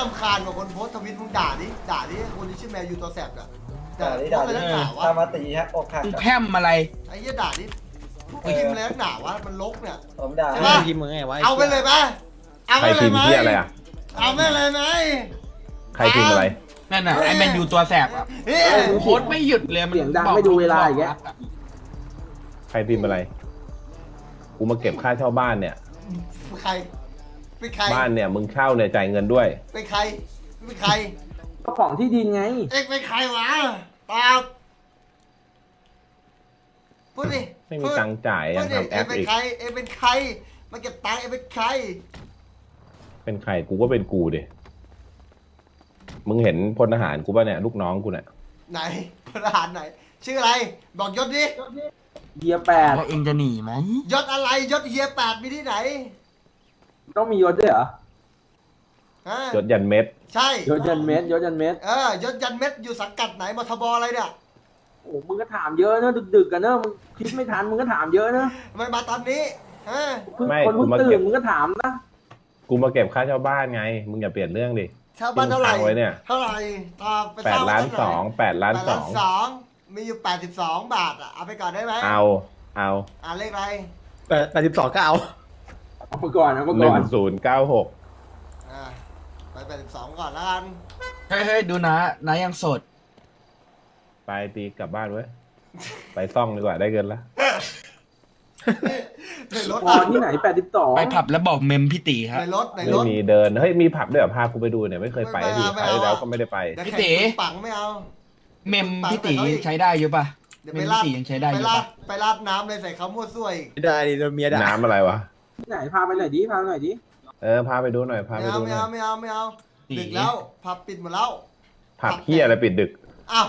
ลำคาญกว่าคนโพสต์ทวิตมึงด่าดิด่าดิคนที่ชื่อแมวยูตัวแสบอะด่าดิโพด่าสต์ไปดิแล้วด่าวะตามมาตีฮะอกหักมึงอะแพร่มอะไร ไอ้เหี้ยด่าดิพิมพ์แล้วด่าวะมันลกเนี่ย ผมด่า ใช่ไม่ปะ พิมพ์มึงไงวะเอาไปเลยปะเอาใคไปรเลพิยมไหมพ์ที่อะไรอะ เอาไปเลยไหมใครพิมพ์อะไร นั่นน่ะไอ้แมนยูตัวแสบอะเฮ้ยโค้ดไม่หยุดเลยมันเสียงดังไม่ดูเวลาอีกแล้ว ใครพิมพ์อะไร กูมาเก็บค่าเช่าบ้านเนี่ย ใคร เป็นใครบ้านเนี่ยมึงเช่าเนี่ยจ่ายเงินด้วย เป็นใครเป็นใครเจ้าของที่ดินไง เอ็กเป็นใครวะตอบพูดดิไม่มีพูดตังค์จ่ายพูยัดงดิทำแอเอ็กปเป็นอีก ใครเอ็กเป็นใครมาเก็บตังค์เอ็กเป็นใครเป็นใครกูก็เป็นกูดิมึงเห็นพลทหารกูป่ะเนี่ยลูกน้องกูเนี่ยไหนพลทหารไหน ชื่ออะไร บอกยศดิเยียแปดแล้วเองจะหนีไหมยศอะไรยศเฮียแปดมีที่ไหน ต้องมียศด้วยเหรอฮะจดยันเม็ด ใช่ยศยันเม็ดยศยันเม็ดเออยศยันเม็ดอยู่สังกัดไหนมทบอะไรเนี่ยโอ้มึงก็ถามเยอะเนอะดึกๆกันเนอะมึงคิดไม่ทันมึงก็ถามเยอะเนอะทำไมมาตอนนี้ฮะเพิ่งไม่คนกูเพิ่งมาตื่เก็นบ มึงก็ถามนะกูมาเก็บค่าเช่าบ้านไง มึงอย่าเปลี่ยนเรื่องดิชาวบ้านเท่าไหร่ที่มึงค้างไว้เนี่ยเท่าไหร่ตอบไปแปดเช่ล้านเท่ไหร่สองแปดล้านแปดสล้าอนงสองมีอยู่แปดสิบสองบาทอะเอาไปก่อนได้ไหมเอา เอา อ่านเลขอะไรแปดแปดสิบสองก็เอา เอาไปก่อนเอาไปหก่นึ่องนศูนย์เก้าหกอ่าไปแปดสิบสองก่อนแล้วกันเฮ้ยเฮ้ยดูนะนะยังโสด ไปตีกลับบ้านเว้ย ไปซ่องดีกว่าได้เงินละในรถพอที่ไหนแปดสิบสองไปผับแล้วบอกเมมพี่ตีครับ ในรถในไม่รถมีเดิน เฮ้ย มีผับด้วยเหรอพากูไปดูเนี่ยไม่เคยไปไม่ทีเอาไม่ไปเอาแล้วก็ไม่ได้ไป เดี๋ยวพี่แข่งตีคุณปังไม่เอา เมมพี่ตีใช้ได้อยู่ปะเดี๋ยวเมไปมลาพี่ดตียังใช้ได้ไปอยู่ลาปะดไปลาดน้ำเลยใส่เขามั่วซั่วอีกไม่ได้ดิโดนเมียด่าน้ำอะไรวะ ที่ไหนพาไปหน่อยดิพาไปหน่อยดิเออพาไปดูหน่อยพาไม่ไปเอาดูหไม่น่อเอายไม่เอาไม่เอาตีดึกแล้วผับปิดหมดแล้ว ผับเฮียอะไรปิดดึก อ้าว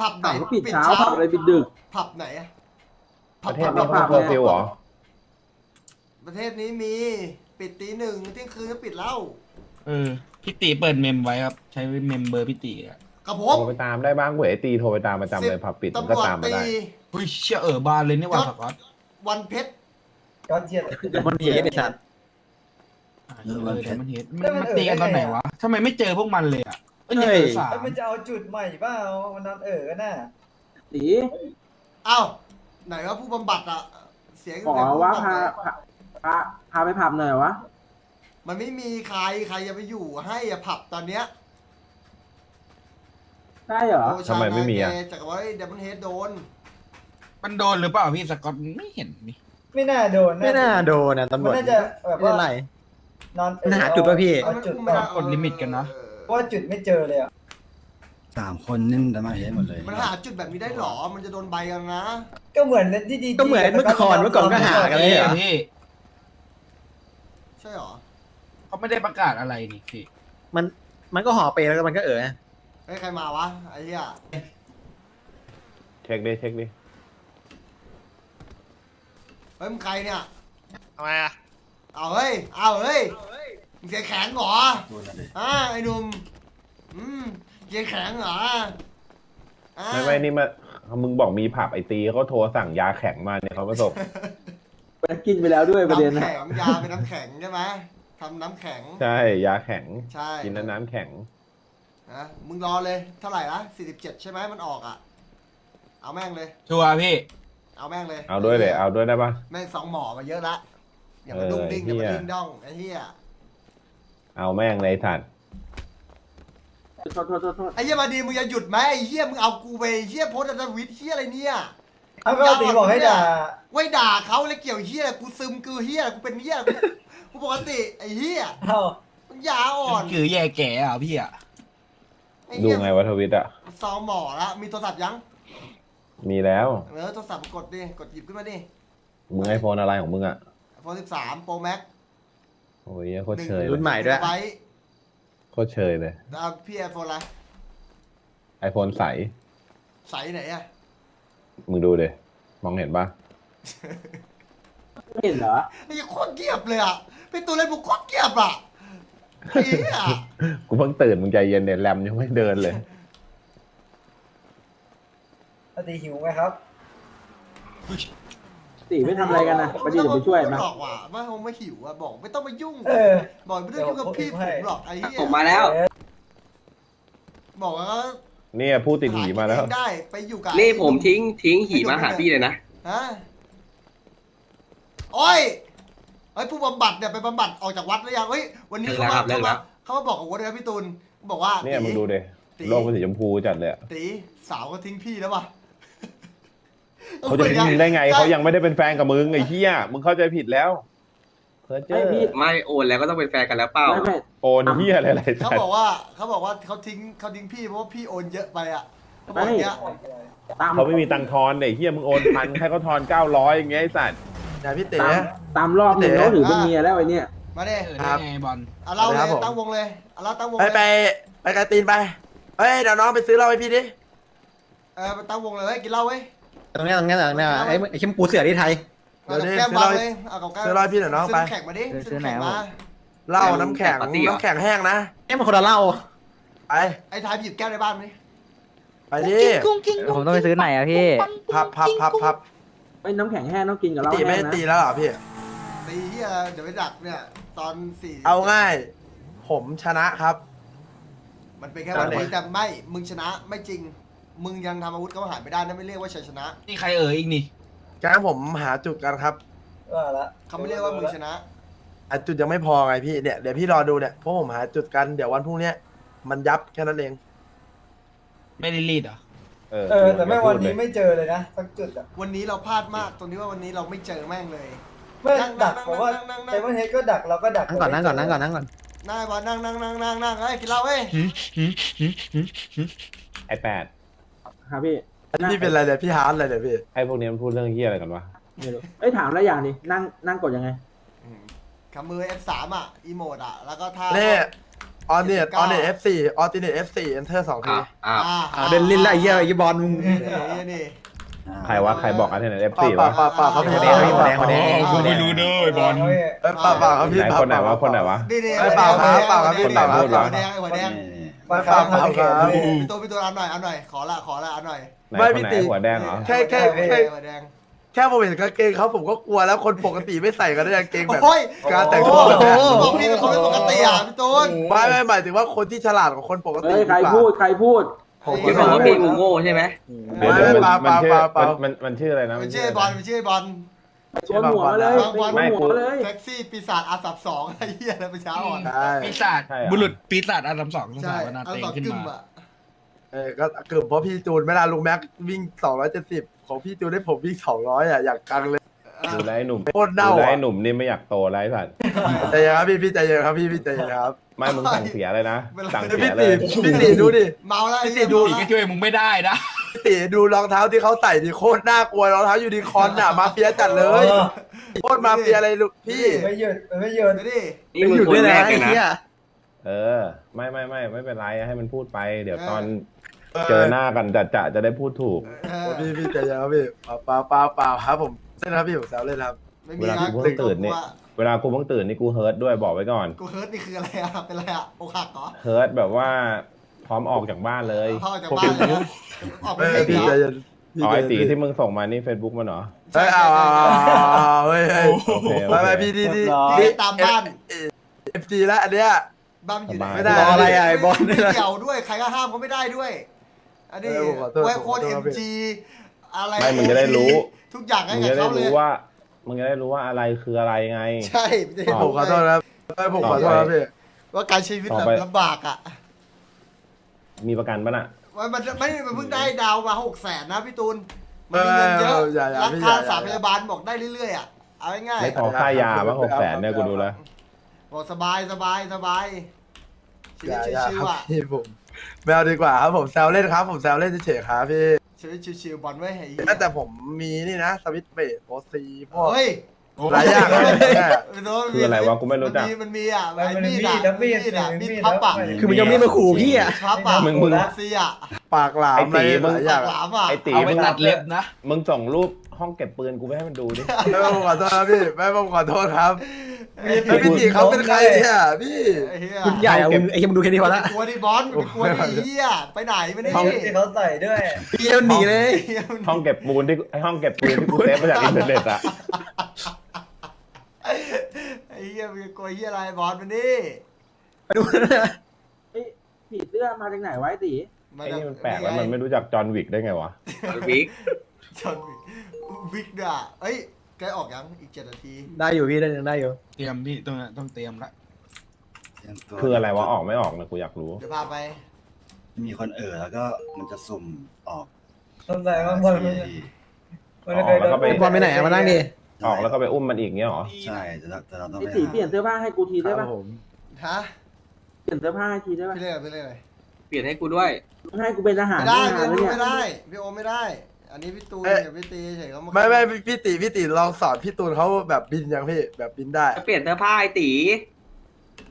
ผับไหนผับก็ปิดเช้าผับอะไรปิดดึก ผับไหนอะประเทศผันี้บเขาผับเคอร์ฟิวเหรอประเทศนี้มีปิดตีหนึ่งเที่ยงคืนก็ปิดแล้วเออพี่ตีเปิดเมมไว้ครับ ใช้เมมเบอร์พี่ตีอะกับผโทมรไปตามได้บ้างเว้ยไอ้ตีโทรไปตามประจำเลยผับปิดมันตำรก็วจตามมาตีได้ เฮ้ยเชื่อเออบานเลยนี่หว่าสกอตวันเพชร ก้อนเทียนเดี๋ยวมันเหี้ยไอ้สัตว์อ่าเออเดี๋ยวมันเห็นมันมันตีกันตอนไหนวะทำไมไม่เจอพวกมันเลยอะเอ้ยเนี่ยเออสามเอ้ยมันจะเอาจุดใหม่เปล่ามันนอนเออกันน่ะตีอ้าวไหนว่าผู้บำบัดอะเสียงขอเสียงผู้ว่าบำบัดพาอะพาพาพาไปผับหน่อยวะ มันไม่มีใครใครจะไปอยู่ให้อะผับตอนเนี้ยใช่เหรอโอ้ชาทำไมไม่มีอะนาเกจากว่าเดบันเฮดโดน มันโดนหรือเปล่าพี่สกอตไม่เห็นนี่ ไม่น่าโดนไม่น่าโดนนะตำรมัวนจน่าจะแบบไม่ว่าได้ไรนอนเออมันหาจุดป่ะพี่ เอาจุดไม่ก่อนได้กดลิมิตกันนะเออเพราะว่าจุดไม่เจอเลยอะสามคนนี่แต่มาเห็นหมดเลย มันหาจุดแบบนี้ได้หรอ มันจะโดนใบกันนะ ก็เหมือนที่ดีก็เหมือนเมื่อก่อนเมื่อก่อนก็หากันเลยเอ้ยเหรอ พี่ใช่หรอเขาไม่ได้ประกาศอะไรนี่พี่มันมันก็ห่อเปแล้วก็มันก็เออเฮ้ยใครมาวะไอ้เหี้ยเช็คดิเช็คดิเฮ้ยมึงใครเนี่ย ทำไมอะเอาเฮ้ย เอาเฮ้ย มึงเสียงแข็งเหรอพูดอะไรอ่าไอ้หนุ่ม อืมเสียงแข็งเหรออ่าไม่ไม่นี่มามึงบอกมีผับไอตีเขาโทรสั่งยาแข็งมาเนี่ยเขาประสบไปกินไปแล้วด้วยประเด็นน้ำนะแข็งยาเป็นน้ำแข็งใช่ไหมทำน้ำแข็ง ใช่ยาแข็ง ใช่กินแล้วน้ำแข็ง นะมึงรอเลย เท่าไหร่ละสี่สิบเจ็ดใช่ไหมมันออกอะ เอาแม่งเลย ชัวร์พี่ เอาแม่งเลยเอาด้วยเลยเอาด้วยได้ปะแม่งสองหมอมาเยอะละอย่ามาเออดุ้งดิ้งอย่ามาเหี้ยดิ้งด้องไอ้เหี้ยเอาแม่งเลยทันโทษโทษโทษโทษไอ้เหี้ยมาดีมึงจะหยุดไหมไอ้เหี้ยมึงเอากูไปเหี้ยโพสต์อัตวิทย์เหี้ยอะไรเนี่ยเอาก็ตีบอกให้ด่าไว้ด่าเขาแล้วเกี่ยวเหี้ยกูซึมกูเหี้ยกูเป็นเหี้ยกูกูปกติไอ้เหี้ยเอามันยาอ่อนคือแย่แก่อะพี่อะไอ้ดูเหี้ยไงวะทวิตอะซองหมอละมีโทรศัพท์ยัง มีแล้วเออโทรศัพท์กดดิกดหยิบขึ้นมาดิมึงไอโฟนอะไรของมึงอะโฟนสิบสามโปรแม็กโอ้ยโคตรเชยรุ่นใหม่ด้วยไปโคตรเชยเลยเอาพี่ไอโฟนอะไรไอโฟนใส ใสไหนอะมึงดูเลยมองเห็นปะไม่เห็นเหรอไอ้เหี้ยโคตรเกียบเลยอะเป็นตัวเล่นบุกโคตรเกียบอะไอ้เหี้ยกูเพิ่งตื่นมึงใจเย็นเนี่ยแรมยังไม่เดินเลยเอาตีหิวไหมครับ ตีไม่ทำอะไรกันนะไปดิเดี๋ยวไปช่วยไม่มาหรอกว่ะว่าคงไม่หิวอะบอกไม่ต้องมายุ่ง เออ บอกไม่ต้องยุ่งกับพี่ผมหรอกไอ้เหี้ยผมมาแล้ว บอกว่าเนี่ยผู้ติดหีมาแล้วหกินเองได้ไปอยู่กับนี่ผมทิ้งทิ้งหีมาหาพี่เลยนะฮะโอ้ยไอ้ยผู้บำบัดเนี่ยไปบำบัดออกจากวัดหรือยังเฮ้ยวันนี้เขามาเลิเขากแล้มาวเขามาบอกกับวัดเลยนะพี่ตูนบอกว่าเนี่ยมึงดูดิตีโลกเป็นสีชมพูจัดเลยอะตีสาวก็ทิ้งพี่แล้วว่ะ เขาจะทิ้งมึงได้ไงเขายังไม่ได้เป็นแฟนกับมึงไอ้เหี้ยมึงเข้าใจผิดแล้วเพอเจอไอ้พี่ ไม่โอนแล้วก็ต้องเป็นแฟนกันแล้วเปล่า ไม่ไม่โอนเหี้ยอะไรอะไรเขาสัตบอว์กว่าเขาบอกว่าเขาทิ้งเขาทิ้งพี่เพราะว่าพี่โอนเยอะไปอะเขาบอกอย่างเงี้ยตามเขาไม่มีตังค์ทอนไอ้เหี้ยมึงโอนพันให้เขาทอนเก้าร้อยอย่างเงี้ยไอ้สัตว์เดี๋ยวพี่เต๋ ตามตามรอบหนึ่งเต๋เขาถือเป็นเมียแล้วไอ้เนี่ย มาเด้เออได้ไงบอลเอาเล่าเลครัยบผม ตั้งวงเลยเอาเล่าตั้งวงไปเลยไปไปกระตีนไปเฮ้ยเดี๋ยวน้องไปซื้อเหล้าให้พี่ดิเออไปตั้งวงเลยเฮ้ยกินเหล้าเว้ย ตรงเนี้ยตรงเนี้ยตรงเนี้ยไอ้ไอ้เข้มปูเสือที่ไทยเอากับแก้มวางเลยเอากับแก้มซื้อเหล้าให้พี่หน่อยน้องไป ซื้แข่งมาดิซื้อแข่งมาเหล้าน้ำแข็งปาร์ตี้เหรอ น้ำแข็งแห้งนะ เอ้มันคนละเหล้าไป ไอ้ทายหยิบแก้วในบ้านมาดิไปดิ ผมต้องไปซื้อไหนอะพี่ พับพับพับพับไอ้น้ำแข็งแห้งต้องกินกับเหล้าตีไม่แห้งได้นะตีแล้วเหรอพี่ ตีเฮียเดี๋ยวไปดักเนี่ย ตอนสี่เอาง่าย ผมชนะครับ มันเป็นแค่วันนี้แต่ไม่ มึงชนะไม่จริง มึงยังทำอาวุธเขาหายไม่ได้นั่นไม่เรียกว่าชัยชนะนี่ใครเอ่ยอีกนี่แก๊งผมหาจุดกันครับว่าละเขาไม่เรียกว่ามึงชนะ หาจุดยังไม่พอไงพี่เนี่ยเดี๋ยวพี่รอดูเนี่ยเพราะผมหาจุดกันเดี๋ยววันพรุ่งเนี้ยมันยับแค่นั้นเอง ไม่ได้รีดเหรอเออเออแต่แม่งวันนี้ไม่ไม่เจอเลยนะสักจุดอะวันนี้เราพลาดมากตรงที่ว่าวันนี้เราไม่เจอแม่งเลยไม่นั่งดักนั่งผมว่านั่งนั่งนั่งแต่ว่าเฮดก็ดักเราก็ดักนั่งก่อนนั่งก่อนนั่งก่อนนั่งก่อนนั่งบอลนั่งนั่งนั่งนั่งนั่งเฮ้ยกินเหล้าเว้ยไอ้แปด ครับพี่พี่เป็นอะไรเนี่ยพี่ฮาร์ดอะไรเนี่ยพี่ไอ้พวกนี้มันพูดเรื่องเหี้ยอะไรกันวะไม่รู้เอ้ยถามแล้วอย่างนี้นั่งนั่งกดยังไงคำมือ F3 อะอีโมดอะแล้วก็ท่านี่ออนเนต19ออนเนต F4 ออติเนต F4 enter สองทีอ้าวอ้าวอ่าอ่าเดินลิ้นละไอ้เหี้ยไอ้บอลมึงนี่นี่นี่ใครวะใครบอกอันเทนเอฟเปล่าซีเปล่าวะเปล่าเปล่าเขาเป็นแดงเขาเป็นแดงเขาเป็นแดงกูไม่รู้เด้อไอ้บอลเอ้ยเปล่าเปล่าครับพี่ไหนคนไหนวะคนไหนวะนี่นี่เอ้ยเปล่าครับเปล่าครับพี่เปล่าครับหัวแดงหัวแดง มาครับมาเก็บพี่ตัวพี่ตัวเอาหน่อยเอาหน่อยขอละขอละเอาหน่อยไหนไม่คนพี่ไหนตี หัวแดงเหรอแค่แค่แค่ หัวแดงแค่ผมเห็นกางเกงเขาผมก็กลัวแล้วคนปกติไม่ใส่กันได้กางเกงแบบ โอ้ยการแต่งโอ้ตัวแบบโหเนี้ย บอกพี่เป็นคนไม่ปกติอะพี่ตูน ไม่ไม่หมายถึงว่าคนที่ฉลาดกว่าคนปกติเอ้ยใครหอเปล่า พูดใครพูดผมพี่บอกว่าพี่งูโง่ใช่ไหม เดี๋ยวเดี๋ยวไม่มันมันชื่อเปล่าเปล่ามันมันชื่ออะไรนะมันชื่อไอ้บอลมันชื่อไอ้บอล ชวนหัวมาเลยบางวันไปชวนหัวมาเลยแท็กซี่ปีศาจอาสับสองไอ้เหี้ยอะไรไปเช้าอ่อนใช่ปีศาจบุรุษปีศาจอันดับสองสงใช่สารวนาอาเตงสับขึ้นกึ่มมาอะเออก็เกือบเพราะพี่จูนเวลาลุงแม็กวิ่ง270ของพี่จูนได้ผมวิ่ง200อะอยากกังเลยดูแลไอ้หนุ่มโคตรเน่าดูแลอะไอ้หนุ่มนี่ไม่อยากโตไรสัตว์ใจเย็นครับพี่พี่ใจเย็นครับพี่พี่ใจเย็นครับไม่มึงสั่งเสียเลยนะสั่งพี่เสียเลตียพี่ตีดูดิเมาแล้วพี่ไอ้ติเหี้ยดูอีกก็ช่วยมึงไม่ได้นะพี่ ตีดูรองเท้าที่เขาใส่ดิโคตรน่ากลัวรองเท้ายูนิคอร์นอะมาเฟียจัดเลยโคตรมาเฟียอะไรลูกพี่ ไม่หยุดไม่หยุดดูดินี่มึงคนแรกเลยนะเออ ไม่ไม่ไม่ไม่เป็นไรให้มันพูดไป เดี๋ยวตอนเออเจอหน้ากันจะจะจะได้พูดถูกเออพี่พี่ใจเย็นครับพี่เปล่าเปล่าเปล่าเปล่าครับผมเล่นครับพี่ผมแซวเล่นครับไม่เวมีลานะกูเพิ่งตื่นเนี่ยเวลากูเพิ่งตื่นนี่กูเฮิร์ตด้วยบอกไว้ก่อนกูเฮิร์ตนี่คืออะไรอะเป็นอะไรอะอกหักเหรอเฮิร์ตแบบว่า พร้อมออกจากบ้านเลยพ่อจากบ้านเลยนะออกไปเฮ้ยเล่นพี่เหรใจอเย็นพี่อ๋อใจไอเย็นตีที่มึงส่งมานี่เฟซบุ๊กมันเหรอ เฮ้ยเอาเอาเอาเอาเฮ้ยเฮ้ยโอเคโอไม่เคไม่พี่ที่ที่พี่ตามบ้านเอฟจีแล้วอันเนี้ย บ้านอยู่ไหนไม่ได้รออะไรอะไอ้บอลไม่เกี่ยวด้วยใครก็ห้ามเขาไม่ได้ด้วย อันนี้เออผมขอโทษไว้โค้ดผมขเอ็อมโทษจีอะไรไม่มึงจะได้รู้ ทุกอย่างให้มึงกับจะได้เขาเลยรู้ว่า มึงจะได้รู้ว่าอะไรคืออะไรไง ใช่จะได้อ๋อผมรู้ขอโทษนะครับเอ้ยผมขอโทษครับพี่ว่าการใช้ชีวิตต่อแบบไป ลำบากอะ มีประกันปะน่ะว่ามันไม่มันเพิ่งได้ดาวมาหกแสนนะพี่ตูน มันมีเงินเยอะเอออย่าอย่าราพี่คาอย่า สามพยาบาลบอกได้เรื่อยๆอะ เอาง่ายไม่พอค่ายาบ้างหกแสนเนี่ยกูดูแล้ว ๆบอกสบายสบายสบายชีอวิตย่าอย่าชิวครับๆอะ พี่ผมไม่เอาดีกว่าครับผมแซวเล่นครับ ผมแซวเล่นเฉยๆครับพี่ชีวิตชิวๆบอลไว้ยไอ้เหี้ยแต่ผมมีนี่นะสวิตช์เบรดโพสซีพวกเฮ้ย หลายอย่างอะแม่ไม่รู้มันมีคืออะไรวะกูไม่รู้จักนมีมันมีอะมันไอ้มันมีมีดดอะนะมีดมีดอะมีมีดดพับอะนะคือมึงยังไม่มาขู่พี่อะ พับอะมึงมึงเสียอะปากหลามไอ้อะไรตีมึงหลายอย่างหอะลามอะไอ้ตีเอาไปมึงตัดเล็บนะ มึงส่งรูปห้องเก็บปืนกูไปให้มันดูดิ แม่ผมขอโทษครับพี่แม่ผมขอโทษครับแล้วพี่ตีเขาเป็นใครเนี่ยพี่ไอ้เหี้ยคุณใหญ่อะมึงไอ้เหี้ยมึงดูแค่นี้พอละกลัวดิบอสมันกลัวดิเหี้ยไปไหนไม่ได้ห้อง ที่เขาใส่ด้วยเหี้ยมันหนีเลย ห้องเก็บปูนที่ไอห้องเก็บปืนที่กูเซฟมาจากอินเทอร์เน็ตอะ ไอ้เหี้ยมึงกลัวเหี้ยอะไรบอสมันนี่ไปดูนะเอ้ยผีเสื้อมาจากไหนไวะไอ้ตีไอ้นี่มันแปลกแล้วมันไม่รู้จักจอห์นวิกได้ไงวะ วิกจอห์นวิกวิกด้วยอะเอ้ยใกล้ออกยังอีกเจ็ดนาทีได้อยู่พี่ได้ยังได้อยู่เตรียมพี่ต้องต้องเตรียมละคืออะไรวะออกไม่ออกนะกูอยากรู้ เดี๋ยวพาไปมีคนเอ่อแล้วก็มันจะสุ่มออกสงสัยว่าบอลมันมันเคยโดนอ๋อแล้วก็ไป บอลไปไหนอะมานั่งดิ ออกแล้วก็ไปอุ้มมันอีกเงี้ยเหรอ ใช่แต่เราแต่เราต้องไอ้ไปตีหาเปลี่ยนเสื้อผ้าให้กูทีได้ครัปะบผมฮะเปลี่ยนเสื้อผ้าให้ทีได้ปะพี่เล่นอะไรพี่เล่นอะไรเปลี่ยนให้กูด้วยมึงให้กูเป็นทหารไม่ได้ทหารพี่แล้วไม่เนี่ยได้พี่โอไม่ได้ อันนี้พี่ตูนกับพี่ตีเฉยเขาไม่ไม่พี่ตีพี่ตีลองสอนพี่ตูนเขาแบบบินยังพี่แบบบินได้เปลี่ยนเสื้อผ้าไอ้ตี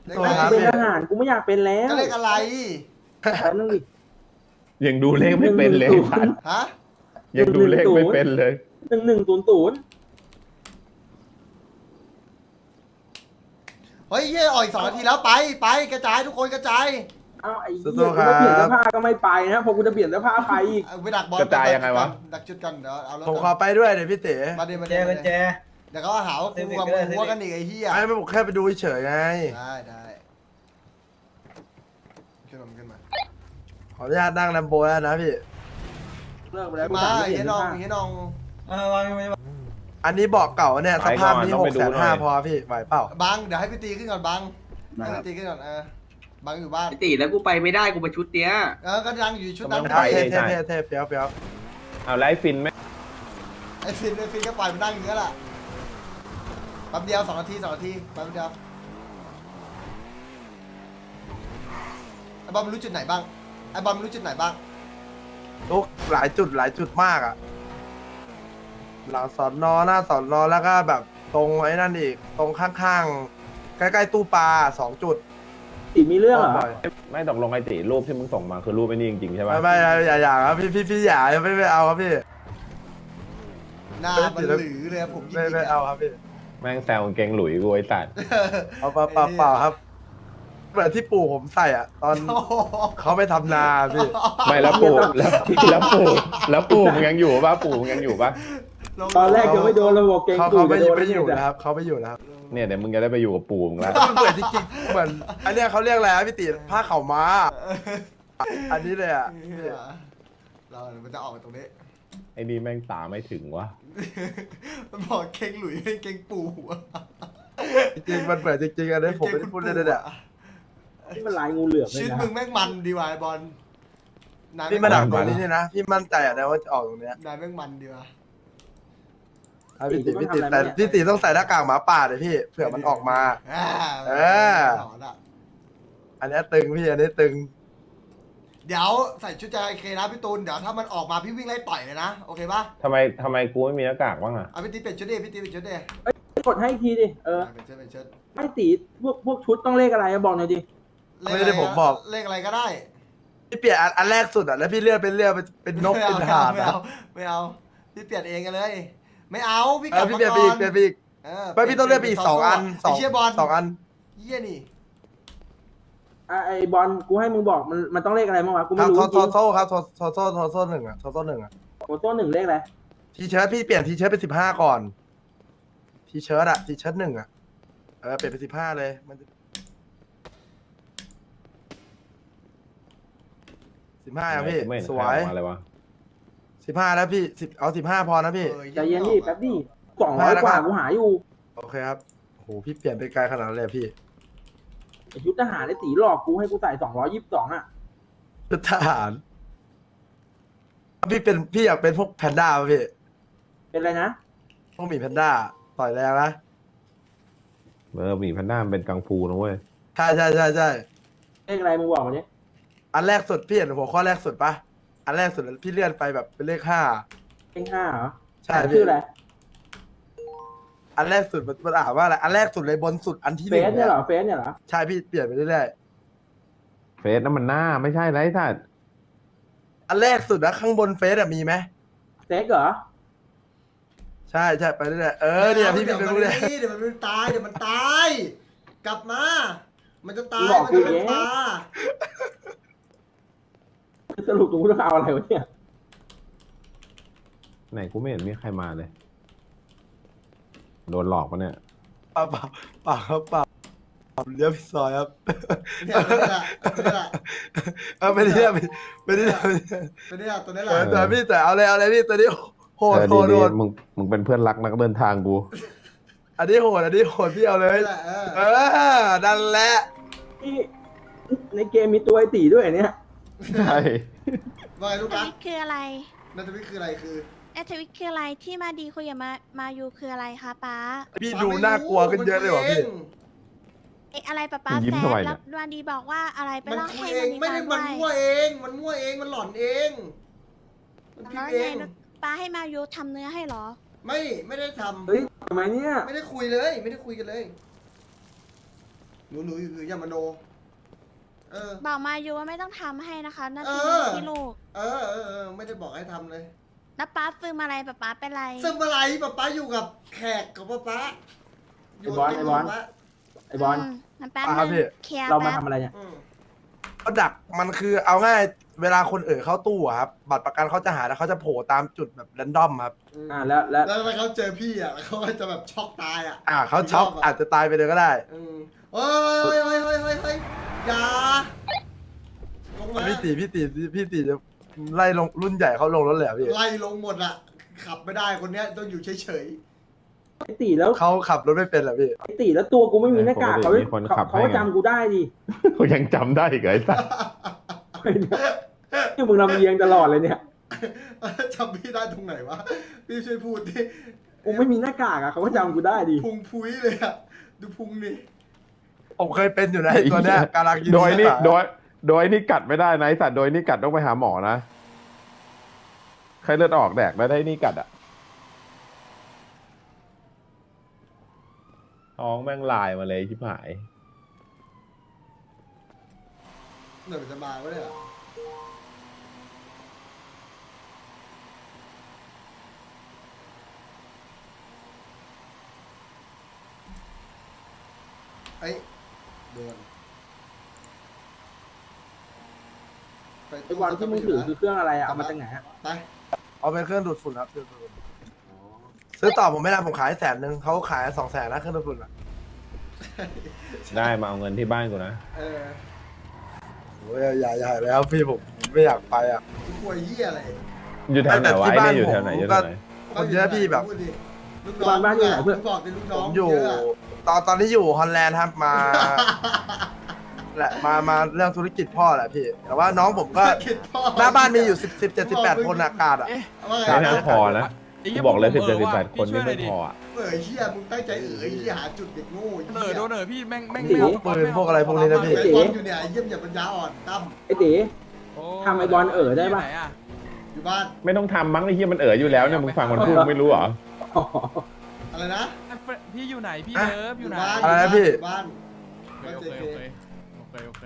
เลขโทอะษครับไรเป็นทหารกูไม่อยากเป็นแล้วก็เลขอะไรแป๊บนึงดิยังดูเลขไม่เป็นเลยหนึ่งหนึ่งพันฮะยังดูเลขไม่เป็นเลยหนึ่งหนึ่งศูนย์ศูนย์ เฮ้ยเย่ออกอีกสองนาทีแล้วไปไปกระจายทุกคนกระจายเอ้าไอ้สู้เหี้ยๆกูมาเปลี่ยนครัเสื้อบผ้าก็ไม่ไปนะพอกูจะเปลี่ยนเสื้อผ้าไปอีกเอาไปดักบอลกระจายยังไงวะ ดักจุดกันเดี๋ยวเอารถผมขก่ออนไปด้วยเดี๋ยวพี่เต๋มาเดี๋ยวมาแจเดี๋ยวกุญแจเดี๋ยวเขาหาว่ากูกับเซฟมึอีงกก็ได้หัวกันอีกไอ้เหี้ยไม่ไม่ผมแค่ไปดูเฉยๆไงได้ได้ขึ้นมาขึ้นมาขออนุญาตนั่งแลมโบแล้วนะพี่เลิกไปแล้วขึ้นกูมาสั่งไม่เปลี่เฮียนยเสื้น้อองผ้าเฮียน้องอ่าวางไว้ อันนี้บอกเก่าเนี่ยสภาพนี้ไปหก่อนกแสต้องไปดูหน่นห้าอยพอพี่ไหวเปล่าบังเดี๋ยวให้พี่ตีขึ้นก่อนบังนะให้ครับพี่ตีขึ้นก่อนเออบังอยู่บ้านไอ้ตีแล้วกูไปไม่ได้กูไปชุดเนี้ยเออก็ยังอยู่ชุดนั้นไม่เท่ไปเท่เท่เท่เฟี้ยวเฟี้ยวเอาไลฟ์ฟินไหมไอ้ฟินไอ้ฟินก็ปล่อยมันนั่งอย่างนี้แหละแป๊บเดียวสองนาทีสองนาทีแป๊บเดียวไอ้บอลมันรู้จุดไหนบ้างไอ้บอลมันรู้จุดไหนบ้างทุกหลายจุดหลายจุดมากอะ หลังสอนนอหน้าสอนนอแล้วก็แบบตรงไอ้นั่นอีก ตรงข้างๆ ใกล้ๆตู้ปลาสองจุดตีมีเรื่องเหรอบ่อยไม่ตกลงไอ้ตีรูปที่มึงส่งมาคือรูปไอ้นี่จริงๆใช่ปะไม่ไม่อย่าอย่าครับพี่พี่พี่อย่าไม่ไม่เอาครับพี่หน้ามันหลือเลยผมยิงไม่ไม่เอาครับพี่แม่งแซวกางเกงหลุยกูไอ้สัตว์เอาเปล่าเปล่าเปล่าครับเหมือนที่ปู่ผมใส่อะ ตอนโอ้โหเขาไปทำนาพี่ไม่แล้วปู่แล้วแล้วปู่แล้วปู่มึงยังอยู่ปะปู่มึงยังอยู่ปะ ตอนแรกยังไม่โดนเราบอกเก่งเขากูเขาไม่จะโดนไม่อยู่แล้วนะครับเขาไม่อยู่นะครับเนี่ยเดี๋ยวมึงจะได้ไปอยู่กับปู่มึงแล้วมันเหมือนจริงๆเหมือนอันเนี้ยเขาเรียกอะไรนะพี่ตีผ้าเข่าวม้า อันนี้เลยอะเหี้ยเราเดี๋ยวมันจะออกมาตรงนี้ไอ้นี่แม่งตาไม่ถึงวะมันบอกเก่งหลุยเป็นเก่งปู่อะจริงๆมันเหมือนจริงๆอันนี้ผมไม่ได้พูดเล่นๆเนี่ยนี่มันลายงูเหลือมเลชียวิตนะมึงแม่งมันดีว่ะไอ้บอลนายพี่แม่มางดักมันตรงนี้เนี่ยนะพี่มั่นใจอะนะว่าจะออกตรงเนี้ยนายแม่งมันดีว่ะ อะพี่ตีพี่ตีแต่พี่ตีต้องใส่หน้ากากหมาป่าเลยพี่เผื่อมันออกมา อ่าเออถอนอะอันเนี้ยตึงพี่อันนี้ตึงเดี๋ยวใส่ชุดใจเคนะพี่ตูน เดี๋ยวถ้ามันออกมาพี่วิ่งไล่ต่อยเลยนะ โอเคปะทำไมทำไมกูไม่มีหน้ากากบ้างอะเอาพี่ตีเปลี่ยนชุดดิพี่ตีเปลี่ยนชุดดิกดให้อีกทีดิ เออเปลี่ยนชุดเปลี่ยนชุดไม่ตีพวกพวกชุดต้องเลขอะไรอะบอกหน่อยดิเลขไม่อะได้รผมบอก เลขอะไรก็ได้พี่เปลี่ยนอันอันแรกสุดอะแล้วพี่เลื่อนเป็นเลื่อนเป็นเป็นนกไม่เป็นเอาหาดไม่นะเอาไม่เอาพี่เปลี่ยนเองกันเลย ไม่เอาพี่เอกลัอบพี่มาเปลี่ยนก่ไปออีกนเปลี่ยนไปอีกเออไม่พี่ต้องเลื่อนไปอีกสองอันสองไเชี่ยบอลสองอัน เยี่ยนี่อะไอบอลกูให้มึงบอกมันมันต้องเลขอะไรบ้างวะกูครัไม่บรู้โทจริงโซ่ครับโทโทโซ่โทโซ่หนึ่งอะโทโซ่หนึ่งอะโอ้ตัวหนึ่งเลขอะไรทีเชิ้ตพี่เปลี่ยนทีเชิ้ตเป็นสิบห้าก่อน ทีเชิ้ตอะทีเชิ้ตหนึ่งอะเออเปลี่ยนเป็นสิบห้าเลยมันสิบห้าอะพี่ ไม่เห็นสใครวยออกมาเลยวะ สิบห้าแล้วพี่สิบเอาสิบห้าพอนะพี่ออใจเย็นดิแป๊บดิสองร้อยกว่ากูหาอยู่โอเคครับโอ้โหพี่เปลี่ยนไปไกลขนาดนั้นเลยอะพี่ไอชุดทหารไอตีหลอกกูให้กูใส่สองร้อยยี่สิบสองอะชุดทหารพี่เป็นพี่อยากเป็นพวกแพนด้าป่ะพี่เป็นอะไรนะพวกหมีแพนด้าต่อยแรงนะเออหมีแพนด้ามันเป็นกังฟูนะเว้ยใช่ใช่ใช่ใช่เลขอะไรมึงบอกมาดิอันแรกสุดพี่เห็นหัวข้อแรกสุดปะ อันแรกสุดพี่เลื่อนไปแบบเป็นเลขห้าเลขห้าเหรอใช่ชื่พี่ออะไรอันแรกสุดมันมันอ่านว่าอะไรอันแรกสุดเลยบนสุดอันที่หเฟนึ่งสเนี่ยเหรอเฟสเนี่ยเหรอใช่พี่เปลี่ยนไปเรื่อยเฟซนั่นมันหน้าไม่ใช่ไรสัตว์ๆอันแรกสุดนะข้างบนเฟซอะมีไหมเซ็กเหรอใช่ใช่ไปเรื่อยๆเออเนี่ยพี่พี่ไปเดี๋ยวรู้มันเลยนี่เดี๋ยวมันตายเดี๋ยวมันตาย กลับมา มันจะตายบอกมันกูจะเป็นเองปลา สรุปกูต้องเอาอะไรวะเนี่ย ไหนกูไม่เห็นมีใครมาเลย โดนหลอกปะเนี่ย เปล่าเปล่าเปล่าครับเปล่าเลี้ยวพี่ซอยครับเนี่ยตัวนี้แหละตัวนี้แหละเออไม่ได้เรียกไม่ได้เรียกตัวนี้แหละตัวนี้แหเอละอแต่พี่แต่เอาเลยเอาเลยพี่ตัวนี้โหดเออโหดีดดีโหดมึงมึงเป็นเพื่อนรักนักเดินทางกูอันนี้โหดอันนี้โหดพี่เอาเลยนี่แหละเออเออนั่นแหละที่ในเกมมีตัวไอตีด้วยเนี่ย ใช่ ว่าไงลูกทรักวิตคืออะไรนั่นทวิตคืออะไรคือไอทวิตคืออะไรที่มาดีคุยกับมามายูคืออะไรคะป๊าพี่ดูน่ากลัวขึ้นเยอะเลยว่ะพี่ เอะอะไรป๊าป๊ามึงยิ้มแฟทำไมนเนี่แล้ยวมาดีบอกว่าอะไรไปมันเล่าคุให้ยเอมันงดีไม่ฟัได้งมันด้วยมั่วเอง มันมั่วเองมันหลอนเอง มันพิมแล้วพ์เอไงงป๊าให้มายูทำเนื้อให้เหรอ ไม่ไม่ได้ทเฮ้ยทำไมเนี่ยำไม่ได้คุยเลย ไม่ได้คุยกันเลย หนูหนูอยู่อย่ามโน เออ บอกมายูว่าไม่ต้องทำให้นะคะนาทีเออ ที่ลูกเออเออเออไม่ได้บอกให้ทำเลยแล้วป๊าซึมอะไรป๊าป๊าเป็นไร ซึ่งเมื่อไหรป๊าป๊าอยู่กับแขกกับป๊าป๊าอยู่ไอ้บอลกับไอ้บอลป๊าไอบอลมมันแป๊บอะครับนึพี่ งเคลียร์เรามาแป๊บทำอะไรเนี่ย อืมก็ดักมันคือเอาง่ายเวลาคนเอ่ยเข้าตู้อะครับ บัตรประกันเขาจะหาแล้วเขาจะโผล่ตามจุดแบบแรนดอมครับ อ่าแล้วแล้วแล้วทำไมเขาเจอพี่อะเขาก็จะแบบช็อกตายอะ อ่าเขาช็อกอาจจะตายไปเลยก็ได้ อืมเฮ้ยเฮ้ยเฮ้ยเฮ้ยเฮ้ย อย่าลงมาพี่ตีพี่ตีพี่ตีจะไล่ลงรุ่นใหญ่เขาลงรถเลยเหรอพี่ไล่ลงหมดอะขับไม่ได้คนเนี้ยต้องอยู่เฉยไอตีแล้วเขาขับรถไม่เป็นเหรอพี่ไอตีแล้วตัวกูไม่มีหน้ากากปกติเขามีคนขับเขาให้ก็ไง จำกูได้ดิกูยังจำได้อีกเหรอไอ้สัสๆที่มึงลำเลียงตลอดเลยเนี่ยจำพี่ได้ตรงไหนวะพี่ช่วยพูดดิกูไม่มีหน้ากากอะเขาก็จำกูได้ดิพุงพุ้ยเลยอะดูพุงนี่ ผมเคยเป็นอยู่นะไอ้ตัวเนี้ยกำลังกินโดยนี่เสื้อโดย โดยนี่กัดไม่ได้นะไอ้สัตว์โดยนี่กัดต้องไปหาหมอนะใครเลือดออกแดกแล้วได้นี่กัดอะท้องแม่งลายมาเลยชิบหาย เหนื่อยจะมาวะเนี่ยเอ้ย โดนไปไอวันที่มึงถือคือเครื่องอะไรอะเอามาจากไหนอะไปเอาเป็นเครื่องดูดฝุ่นครับเครื่องดูดฝุ่นซื้อต่อผมไม่ได้ผมขายแสนหนึ่งเขาขายสองแสนนะเครื่องดูดฝุ่นอะได้มาเอาเงินที่บ้านกูนะ เออโอ้ยอย่าอย่าเลยครับพี่ผมผมไม่อยากไปอะป่วยเหี้ยอะไรอยู่แถวไหนวะแต่ที่ไอ้บ้านเนี่ยอยู่แถวไหนผมอยู่ก็แถวไหน คนเยอะพี่แบบ พูดดิ ลูกน้องบ้านอยู่ไหนเพื่อนมึงบอกดิลูกผน้องมอยู่ เะะ ตอนตอนนี้อยู่ฮอลแลนด์ครับมา แหละมามาเรื่องธุรกิจพ่อแหละพี่ แต่ว่าน้องผมก็ คิดพ่อหน้าบ้านมีอยู่สิบสิบเจ็ดสิบแปดคนอากาศอะ ว่าไงไม่นะน่าพอนะกูบอกเลยสิบเจ็ดสิบแปดคนนี่ไม่พออะเออเหี้ยมึงตั้งใจเออไอ้เหี้ยหาจุดเด็กโง่เออโดนเออพี่แม่งแม่งตีพวกปืนพวกอะไรพวกนี้นะพี่ไอ้บอลอยู่เนี่ยไอ้เยี่ยมอย่าปัญญาอ่อนตั้มไอตี ทำไอ้บอลเอ๋อได้ปะ อยู่บ้านไม่ต้องทำมั้งไอ้เหี้ยมันเอ๋ออยู่แล้วเนี่ยมึงฟังมันพูดไม่รู้เหรอ อ๋ออะไรนะพี่อยู่ไหนพี่อะเลิฟออยู่ยู่ไหนบ้านอะไรนะพี่อยู่บ้านโอบ้านเคเจโอเคเคโอเคโอเค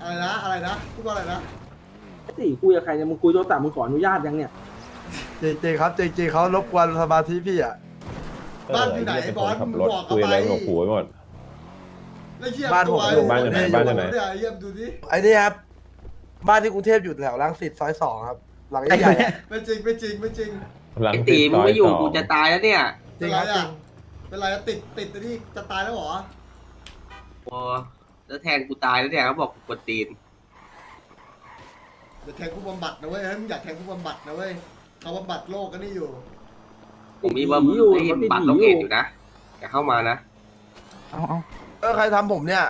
อะไรนะ อะไรนะพูดว่าอะไรนะไอตีคุยกับใครเนี่ยมึงคุยโทรศัพท์มึงขออนุญาตยังเนี่ยจริงๆครับจริงๆเขารบกวนสมาธิพี่อะ บ้านอยู่ไหนเหี้ยบอลเป็นคนขับมึงรถบอกเขาคุยไปอะไรกับหูไปหมด แล้วเหี้ยบ้านผมตัวอยู่บ้านอยู่ไหนอ้บ้านอยู่ไหนเเยี่ยมดูดิไอ้นี่ครับ บ้านที่กรุงเทพอยู่แถวรังสิตซอยสองครับ หลังใหญ่ๆอะไม่จริงไม่จริงไม่จริงหลัง ไอสิตีบมึซงอยไม่อยู่สองกูจะตายแล้วเนี่ยจริงครับจริงเป็นไรอะติดติดอันนี่จะตายแล้วเหรอโอ้แล้วแทนกูตายแล้วเนี่ยเขาบอกกูกดตีนเดี๋ยวแทงผู้บำบัดนะเว้ยเฮ้ยมึงอยากแทงผู้บำบัดนะเว้ยเขาบำบัดโรคกันนี่อยู่ผมมีว่าหนีอยู่ไอ้เขาติดบัตรหนีล็อกอเกยู่ตอยู่นะอย่าเข้ามานะเอาเอาเออใครทำผมเนี่ย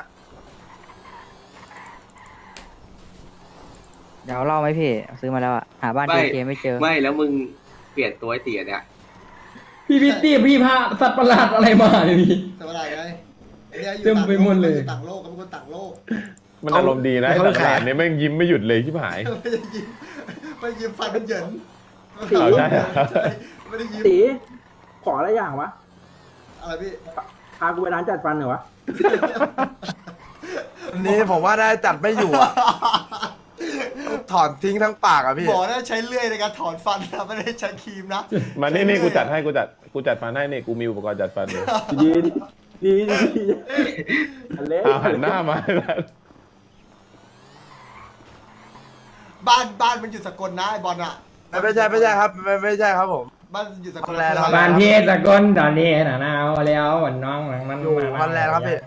เดี๋ยวเล่าไหมพี่ซื้อมาแล้วอะหาบ้านไม่เจเคไม่เจอไม่แล้วมึง เปลี่ยนตัวไอ้เตี๋ยเนี่ย พี่พิตตี้พี่พาสัตว์ประหลาดอะไรมาเนี่ยพี่แต่ว่าอะไรไงเนี่ยอยู่เต็มไปหมดเลย ต่างโลกกับเป็นคนต่างโลกมันอารมณ์ดีนะไอ้ตลาดเนี่ยแม่งยิ้มไม่หยุดเลยชิบหาย ไม่ได้ยิ้มไม่ยิ้มฟันมันเหยินเอาใช่เหรอไม่ได้ยิ้มตีขออะไรอย่างวะ อะไรพี่ พากูไปร้านจัดฟันเหรอวะอันนี้ผมว่าได้จัดไม่อยู่อะต้อง ถอนทิ้งทั้งปากอะพี่ หมอน่าใช้เลื่อยในการถอนฟันนะไม่ได้ใช้ครีมนะมานี่นี่กูจัดให้กูจัดกูจัดฟันให้นี่กูมีอุปกรณ์จัดฟันอยู่ดีดีดีดีดีอันเล็กเอาหันหน้ามาแล้วบ้านบ้านมันอยู่สกลนะไอ้บอลอะไม่ใช่ไม่ใช่ครับไม่ไม่ใช่ครับผมบ้านอยู่สกลฮอลแลนด์บ้านพี่สกลตอนนี้หนาหนาวแล้ววันน้องหลังมันอยู่มาฮอลแลนด์ครับพี่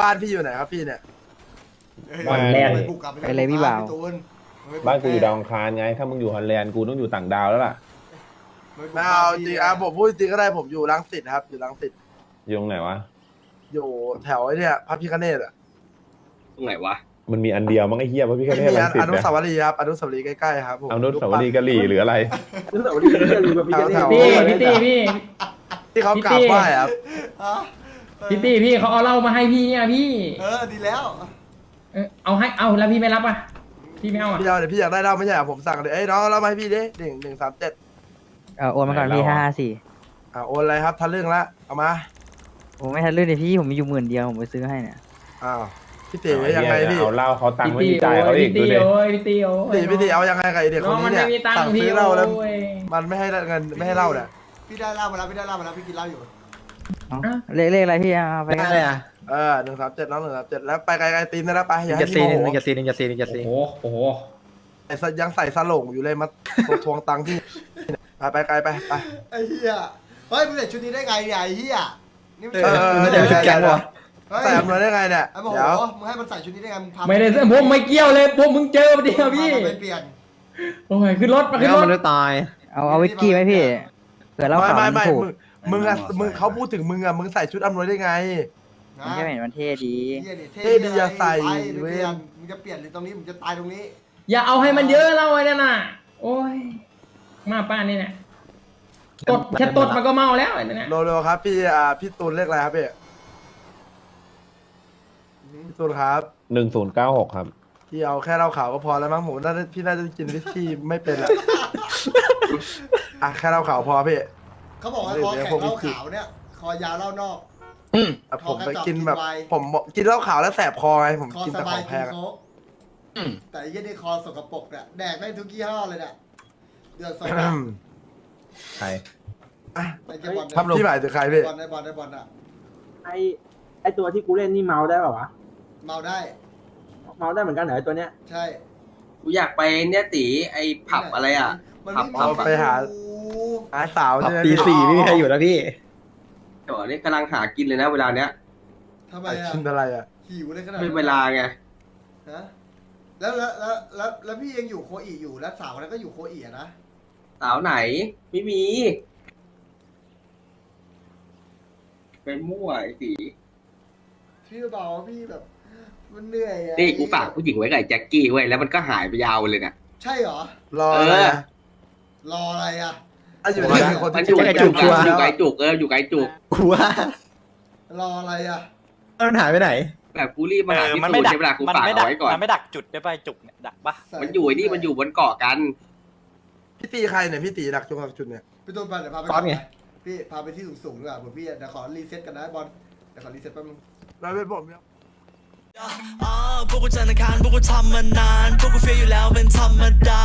บ้านพี่อยู่ไหนครับพี่เนี่ยเอ้ย วันแรกไปบุกกลับไปเลยพี่บ่าวตูนบ้านกูอยู่ดาวอังคารไง ถ้ามึงอยู่ฮอลแลนด์กูต้องอยู่ต่างดาวแล้วล่ะ ไม่เอาจริงอะผมพูดจริงก็ได้ผมอยู่รังสิตครับ อยู่รังสิตอยู่ตรงไหนวะ อยู่แถวไอ้เนี่ยพระพิคเนตอะตรงไหนวะ มันมีอันเดียวมั้งไอ้เหี้ยเพราะพี่แค่ไม่เทพมีลังสิตอนุเนี่ยสาวรีย์ครับอนุสาวรีย์ใกล้ๆครับผมอนุสาวรีย์กะหรี่หรืออะไรนึกแต่ว่าดีดีดีแบบพี่จะพี่พี่ตี้พี่ที่เขากราบไหว้ครับอะพี่ตี้พี่เขาเอาเหล้ามาให้พี่เนี่ยพี่ เออดีแล้ว เออเอาให้เอาแล้วพี่ไม่รับอะพี่ไม่เอาอะพี่เอาเดี๋ยวพี่อยากได้เหล้าไม่ใช่เหรอผมสั่งเลยเอ้ยน้องเอาเหล้ามาให้พี่ดิหนึ่งหนึ่งสามเจ็ดเออโอนมาก่อนพี่ไหนห้าเราอะห้าสี่อ่าโอนอะไรครับทันเรื่องละเอามาผมไม่ทันเลื่อนเลยพี่ผมมีอยู่หมื่นเดียวผมไปซื้อให้เนี่ยอ้าวพี่ตียังไงพี่เอาเหล้าเขาตังค์พี่ไม่ตี้มีจ่ายเขาอีกพี่ดูตี้ดิ โอ้ยพี่ตี้โอ้ตียพี่ตีเอายังไงกับไอเด็กน้คอนงมันี้นเนี่ยไม่มีตังสั่งค์พี่ซื้อเหล้าแล้วโอ้ย มันไม่ให้เงินไม่ให้เหล้าเนี่ยพี่ได้เหล้ามาแล้วพี่ได้เหล้ามาแล้วพี่กินเหล้าอยู่ เอาเลขเลขอะไรพี่เอาไปกันเอ อหนึ่งสามเจ็ดน้องหนึ่งสามเจ็ดแล้วไปไกลๆตีนนะนะไปอย่าให้จะซีพี่หโมนึ่งโหจะซีหนึ่งจะซีหนึ่งจะซีโอ้โหโอ้โหไอ้สัตว์ยังใส่สลงอยู่เลยมา ทวงตังค์ที่ไปไปไกลไปไป ไอ้เหี้ยเฮ้ยมึงใส่ชุดนี้ได้ไงเนี่ยไอ้เหี้ยนี่มันเออ ไม่ได้ชุดแก๊งวะเฮ้ยใส่อำนวยได้ไงเนี่ยไอ้โมโหเดี๋ยว มึงให้มันใส่ชุดนี้ได้ไงมึงพาไม่ได้เสื้อผมไม่เกี่ยวเลยผมมึงเจอมาเดียวพี่พามันไปเปลี่ยน โอ้ยขึ้นรถมาขึ้นแล้วรถมันไม่ตาย เอาเอาวิสกี้ไหมพี่เผื่อเราไม่ขาวไม่มันไม่ถูก มึงมึงอะมึงเขาพูดถึงมึงอะมึงใส่ชุดอำนวยได้ไงนะ มันก็เห็นมันเท่ดีเหี้ยนี่เท่เท่ดีอย่าใส่ไปเว้เว้ยยมึงจะเปลี่ยนเลยตรงนี้มึงจะตายตรงนี้อย่าเอาให้มันเยอะเราไอ้นั่นน่ะ โอ้ย มาป้านี่เนี่ยตดแค่ตดมันก็เมาแล้วไอ้นั่นน่ะโลโลครับพี่อ่าพี่ตูนเรียกอะไรครับพี่พี่ตูนครับหนึ่งศูนย์เก้าหกครับ พี่เอาแค่เหล้าขาวก็พอแล้วมั้งผมน่าจะพี่น่าจะกินวิสกี้ไม่เป็นอะอะแค่เหล้าขาวพอพี่เขาบอกว่าคอแข็งเหล้าขาวเนี่ย คอยาวเหล้านอก อะผมไปคอกระจอกกินแบบกินไวน์ผมกินเหล้าขาวแล้วแสบคอไงผมคอกินสแต่ขบาอยงแพกินงอะโค้กแต่ไอ้เหี้ยนี่คอสกปรกเนี่ยแดกได้ทุกยี่ห้อเลยเนี่ยเดือดสดอืมใครไอ้เจ้าบอลทำพี่หมายถึงใครพี่บอลไอ้บอลไอ้บอลอะไอไอตัวที่กูเล่นนี่เมาได้เปล่าวะ เมาได้เมาได้เหมือนกันเหรอไอตัวเนี้ย ใช่ กูอยากไปเนี่ยตีไอ้ผับอะไรอะ มันผับไม่เอามีไปหาดูหาสาวผับใช่ไหมตีพี่สี่ไม่มีใครอยู่แล้วพี่ เดี๋ยวนี้กำลังหากินเลยนะเวลาเนี้ยทำไมไปอะกินอะไรอะหิวเลยขนาดเป็นนั้นเวลาไงฮะแล้วแล้วแล้วแล้วแล้วพี่ยังอยู่โคอีอยู่แล้วสาวคนนั้นก็อยู่โคอีอะนะสาวไหน ไม่มี ไปมั่วไอ้สีพี่ก็บอกว่าพี่แบบ มันเหนื่อยอะนี่กูฝากผู้หญิงไว้กับไอ้แจ็คกี้ไว้ยแล้วมันก็หายไปยาวเลยเนี่ย ใช่เหรอ รออะไรอะรออะไรอะ อะอยู่ที่คนมันที่อยู่ไอ้ไกลจุจุกกชัวร์อยู่ไกลจุกเอออยู่ไกลจุกกูว่ารออะไรอะมันหายไปไหน แบบกูรีบมาหาพี่ตูนใช้เวลากูฝากเอาไว้ก่อนมันไม่ดักจุดได้ป่ะจุกเนี่ยดักป่ะมันอยู่ไอ้นี่มันอยู่บนเกาะกันพี่ตีใครเนี่ยพี่ตีดักจุงดักจุดเนี่ยพี่ตูนไปเดี๋ยวพาไปซ้อนไงพี่พาไปที่สูงๆดีกว่าผมพี่เดี๋ยวขอรีเซ็ตกันนะบอลเดี๋ยวขอรีเซ็ตแป๊บนึงแล้วเป็นผมเนี่ยอ่าพวกกูจันทร์อังคารพวกกูทำมานานพวกกูเฟียอยู่แล้วเป็นธรรมดา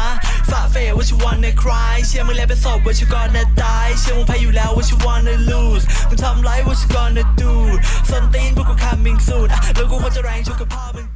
ฝ่าเฟว่าชิวันในคลายเชื่อมึงแล้วเป็นศพว่าชิวก่อนนะตาย เชื่อมึงแพ้อยู่แล้วว่าชิวันใน lose มึงทำไรว่าชิวก่อนน do ส้นตีนพวกกู coming soon อะแล้วกูควรจะแรงชุกกับพ่อมึง